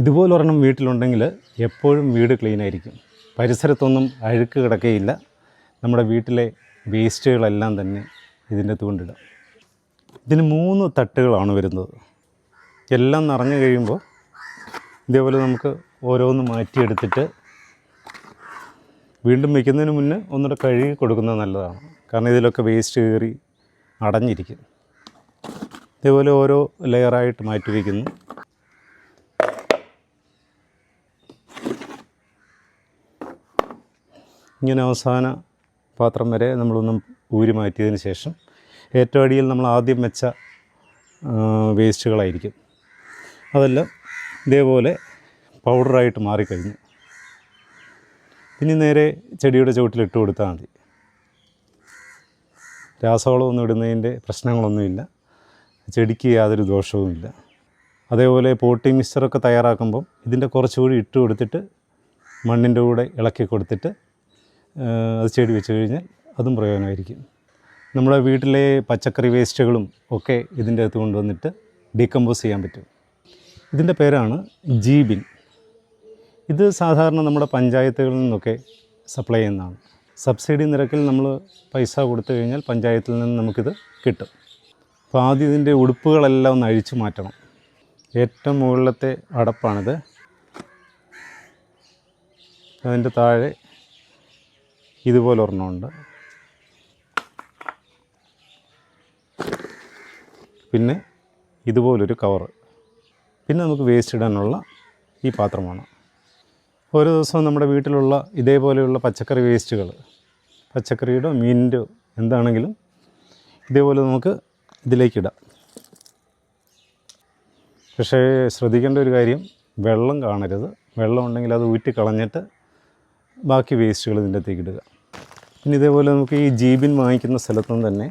ഇതുപോലെ ഒരെണ്ണം വീട്ടിലുണ്ടെങ്കിൽ എപ്പോഴും വീട് ക്ലീൻ ആയിരിക്കും. പരിസരത്തൊന്നും അഴുക്ക് കിടക്കുകയില്ല നമ്മുടെ വീട്ടിലെ വേസ്റ്റുകളെല്ലാം തന്നെ ഇതിന്റെ തൂണ്ടിടാം ഇതിന് മൂന്ന് തട്ടുകളാണ് വരുന്നത്. എല്ലാം നിറഞ്ഞു കഴിയുമ്പോൾ ഇതേപോലെ നമുക്ക് ഓരോന്ന് മാറ്റിയെടുത്തിട്ട് വീണ്ടും വയ്ക്കുന്നതിന് മുന്നേ ഒന്നുകൂടെ കഴുകി കൊടുക്കുന്നത് നല്ലതാണ്. കാരണം ഇതിലൊക്കെ വേസ്റ്റ് കയറി അടഞ്ഞിരിക്കും. ഇതേപോലെ ഓരോ ലെയറായിട്ട് മാറ്റി വയ്ക്കുന്നു. ഇങ്ങനെ അവസാന പാത്രം വരെ നമ്മളൊന്നും ഊരി മാറ്റിയതിന് ശേഷം ഏറ്റവും അടിയിൽ നമ്മൾ ആദ്യം വെച്ച വേസ്റ്റുകളായിരിക്കും. അതെല്ലാം ഇതേപോലെ പൗഡറായിട്ട് മാറിക്കഴിഞ്ഞു. ഇനി നേരെ ചെടിയുടെ ചുവട്ടിലിട്ട് കൊടുത്താൽ മതി. രാസവളമൊന്നും ഇടുന്നതിന്റെ പ്രശ്നങ്ങളൊന്നുമില്ല. ചെടിക്ക് യാതൊരു ദോഷവുമില്ല. അതേപോലെ പോട്ടി മിക്സ്ചറൊക്കെ തയ്യാറാക്കുമ്പം ഇതിന്റെ കുറച്ചുകൂടി ഇട്ട് കൊടുത്തിട്ട് മണ്ണിന്റെ കൂടെ ഇളക്കി കൊടുത്തിട്ട് അത് ചെടി വെച്ച് കഴിഞ്ഞാൽ അതും പ്രയോജനമായിരിക്കും. നമ്മുടെ വീട്ടിലെ പച്ചക്കറി വേസ്റ്റുകളും ഒക്കെ ഇതിന്റെ അകത്ത് കൊണ്ടുവന്നിട്ട് ഡീകമ്പോസ് ചെയ്യാൻ പറ്റും. ഇതിന്റെ പേരാണ് ജീബിൻ. ഇത് സാധാരണ നമ്മുടെ പഞ്ചായത്തുകളിൽ നിന്നൊക്കെ സപ്ലൈ ചെയ്യുന്നതാണ്. സബ്സിഡി നിരക്കിൽ നമ്മൾ പൈസ കൊടുത്തു കഴിഞ്ഞാൽ പഞ്ചായത്തിൽ നിന്ന് നമുക്കിത് കിട്ടും. അപ്പോൾ ആദ്യം ഇതിന്റെ ഉടുപ്പുകളെല്ലാം ഒന്ന് അഴിച്ചു മാറ്റണം. ഏറ്റവും മുകളിലത്തെ അടപ്പാണിത്. അതിന്റെ താഴെ ഇതുപോലെ ഒരെണ്ണമുണ്ട്. പിന്നെ ഇതുപോലൊരു കവറ് പിന്നെ നമുക്ക് വേസ്റ്റ് ഇടാനുള്ള ഈ പാത്രമാണ്. ഓരോ ദിവസവും നമ്മുടെ വീട്ടിലുള്ള ഇതേപോലെയുള്ള പച്ചക്കറി വേസ്റ്റുകൾ പച്ചക്കറിയുടെ മീനിന്റെ എന്താണെങ്കിലും ഇതേപോലെ നമുക്ക് ഇതിലേക്കിടാം പക്ഷേ ശ്രദ്ധിക്കേണ്ട ഒരു കാര്യം വെള്ളം കാണരുത്. വെള്ളം ഉണ്ടെങ്കിൽ അത് ഊറ്റി കളഞ്ഞിട്ട് ബാക്കി വേസ്റ്റുകൾ ഇതിന്റെ അകത്തേക്ക് ഇടുക. പിന്നെ ഇതേപോലെ നമുക്ക് ഈ ജീബിൻ വാങ്ങിക്കുന്ന സ്ഥലത്തുനിന്ന് തന്നെ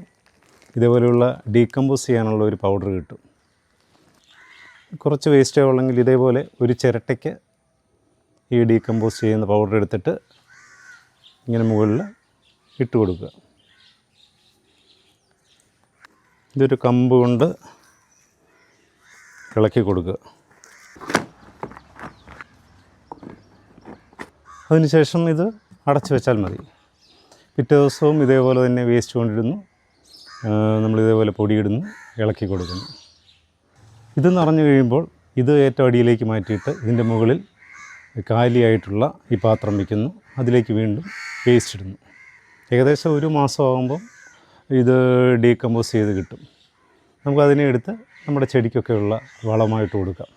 ഇതേപോലെയുള്ള ഡീകമ്പോസ് ചെയ്യാനുള്ള ഒരു പൗഡർ കിട്ടും. കുറച്ച് വേസ്റ്റേ ഉള്ളെങ്കിൽ ഇതേപോലെ ഒരു ചിരട്ടയ്ക്ക് ഈ ഡീകമ്പോസ് ചെയ്യുന്ന പൗഡർ എടുത്തിട്ട് ഇങ്ങനെ മുകളിൽ ഇട്ട് കൊടുക്കുക. ഇതൊരു കമ്പ് കൊണ്ട് ഇളക്കി കൊടുക്കുക. അതിനുശേഷം ഇത് അടച്ചു വെച്ചാൽ മതി. പിറ്റേ ദിവസവും ഇതേപോലെ തന്നെ വേസ്റ്റ് കൊണ്ടിടുന്നു. നമ്മളിതേപോലെ പൊടിയിടുന്നു ഇളക്കി കൊടുക്കുന്നു. ഇത് നിറഞ്ഞു കഴിയുമ്പോൾ ഇത് ഏറ്റവും അടിയിലേക്ക് മാറ്റിയിട്ട് ഇതിന്റെ മുകളിൽ കാലിയായിട്ടുള്ള ഈ പാത്രം വയ്ക്കുന്നു. അതിലേക്ക് വീണ്ടും വേസ്റ്റ് ഇടുന്നു. ഏകദേശം ഒരു മാസമാകുമ്പം ഇത് ഡീകമ്പോസ് ചെയ്ത് കിട്ടും. നമുക്കതിനെ എടുത്ത് നമ്മുടെ ചെടിക്കൊക്കെയുള്ള വളമായിട്ട് കൊടുക്കാം.